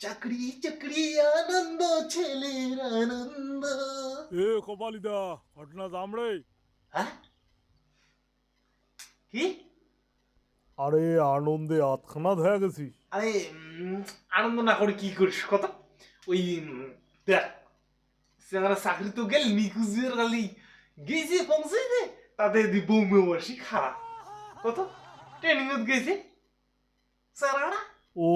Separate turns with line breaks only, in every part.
চাকরি চাকরি আনন্দ ছেলের আনন্দ।
এ কপালিদা ঘটনা জামরে
হ্যাঁ? কি?
আরে আনন্দে আতখানা হয়ে গেছি
আরে আনন্দ না করে কি করিস কত ওই দেখ সেখানে চাকরি তো গেল নিকুজের গালি গেছে পৌঁছে দে। তাদের দি বৌমে বসি খারাপ কত ট্রেনিং গেছে সারাটা
ও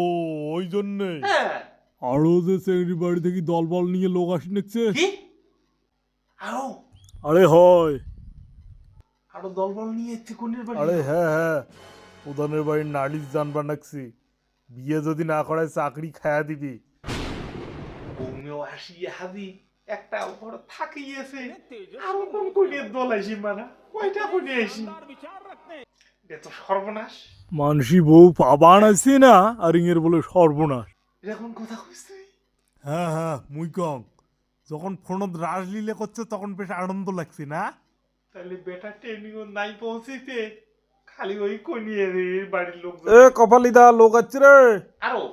ওই জন্যে।
হ্যাঁ।
আরও যে চেংড়ি বাড়ি থেকে দলবল নিয়ে লোক আসি
কি? আরও?
আরে হয়।
আরও দলবল নিয়ে এসছে কোনের বাড়ি?
আরে হ্যাঁ হ্যাঁ। উদানের বাড়ির নালিশ জানবার নাকছি। বিয়ে যদি না করায় চাকরি খায়া দিবি।
হাদি একটা ঘর থাকিয়েছে। আরও কোন দল আইসি মানা কয়টা কোনে আইসি এটা তো সর্বনাশ।
মানসি বউ পাবান আছে না আর ইংয়ের বলে সর্বনাশ।
এটা কোন কথা তুই
হ্যাঁ হ্যাঁ মুই কম। যখন ফোনত রাজলীলা করছে তখন বেশ আনন্দ লাগছে না?
তাহলে বেটা ট্রেনিং নাই পৌঁছিতে খালি ওই কোনিয়ে রে বাড়ির লোক
এ কপালিদা লোক আছে রে।
আরও।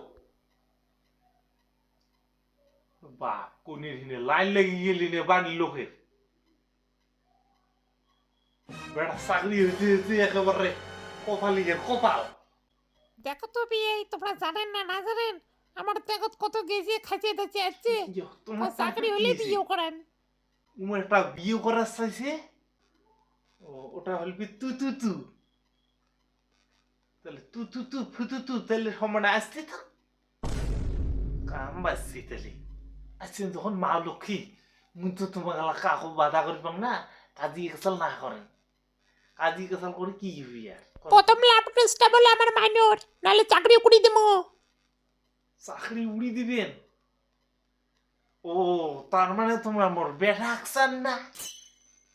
বা হিনে লাইন লেগে গেলি নে বাড়ির লোকের বেটা চাকরি হইতে হইতে একেবারে কপালিগের কপাল
দেখো তো বিয়ে তোমরা জানেন না না জানেন? আমার দেখো কত গেছে খাইছে দাচ্ছে আসছে আর চাকরি হলে? বিয়ে করেন।
উমার একটা বিয়ে করার চাইছে ও ওটা হলবি তু তু তু। তাহলে তু তু তু ফুতু তু তাহলে সমানে আসতে তো? কাম বাসছি তাহলে। আসছেন যখন মা লক্ষ্মী মুই তো তোমাকে কাকু বাধা করবাম না কাজী কাসাল না করেন কাসাল করে কি হবি আর
প্রথম লাভ বলে আমার মাইনর নাহলে চাকরি কুড়ি দেবো
চাকরি উড়ি দিবেন? ও তার মানে তোমরা মোর না?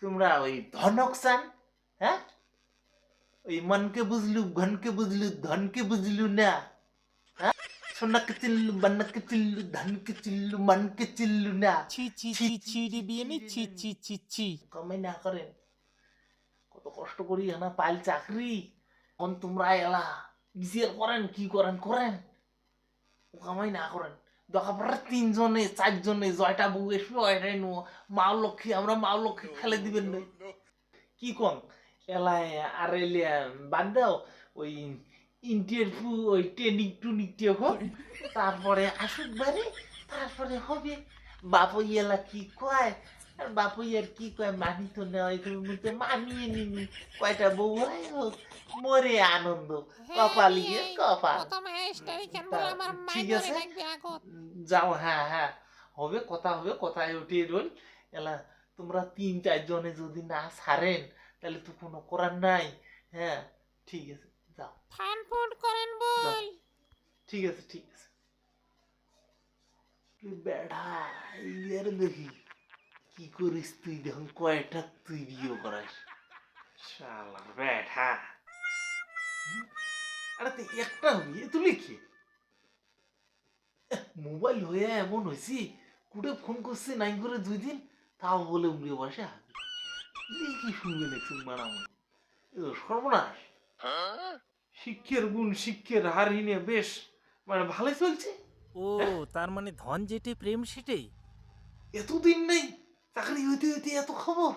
তোমরা ওই ধনক চান? হ্যাঁ? ওই মনকে বুঝলু ঘনকে বুঝলু ধনকে বুঝলু না? হ্যাঁ? সোনাকে চিল্লু মনকে চিল্লু ধনকে চিল্লু মনকে চিল্লু না?
ছি ছি ছি ছি রে বিয়ে নি ছি ছি ছি ছি।
কমে না করেন। কষ্ট করি না, পাইল চাকরি। এখন তোমরা এলা বিসিআর করেন, কি করেন করেন। ও কামাই না করেন। দরকার পড়ে তিনজনে, চারজনে, জয়টা বউ এসবে, ওইটাই নো লক্ষ্মী, আমরা লক্ষ্মী খেলে দিবেন না। কি কন? আর এলিয়া বাদ দাও, ওই ওই ট্রেনিং হোক তারপরে আসুক বাড়ি, তারপরে হবে। বাপু এলা কি কয়? আর বাপু আর কি কয় মানি তো নেওয়াই তুমি মুখে মানিয়ে নিনি কয়টা বউ হয় হোক মরে আনন্দ কপালিয়ে কপাল ঠিক আছে। যাও হ্যাঁ হ্যাঁ হবে কথা হবে কথায় উঠিয়ে রইল এলা তোমরা তিন চারজনে যদি না ছাড়েন তাহলে তো কোনো করার নাই হ্যাঁ ঠিক আছে যাও
ফান ফুড করেন বল
ঠিক আছে ঠিক আছে বেড়া ইয়ার দেখি কি করিস তুই যখন কয়টা তুই বিয়ে করাস শালার হুম? আরে তুই একটা বিয়ে তুই লিখে মোবাইল হয়ে এমন হয়েছি কুটে ফোন করছে নাই করে দুই দিন তাও বলে উমরে বসে হাজির কি শুনবে না তুমি মারামারি সর্বনাশ শিক্ষের গুণ শিক্ষের হার হিনে বেশ মানে ভালোই চলছে
ও তার মানে ধন যেটে প্রেম সেটে
এতদিন নেই 哪个有对对呀，都好不？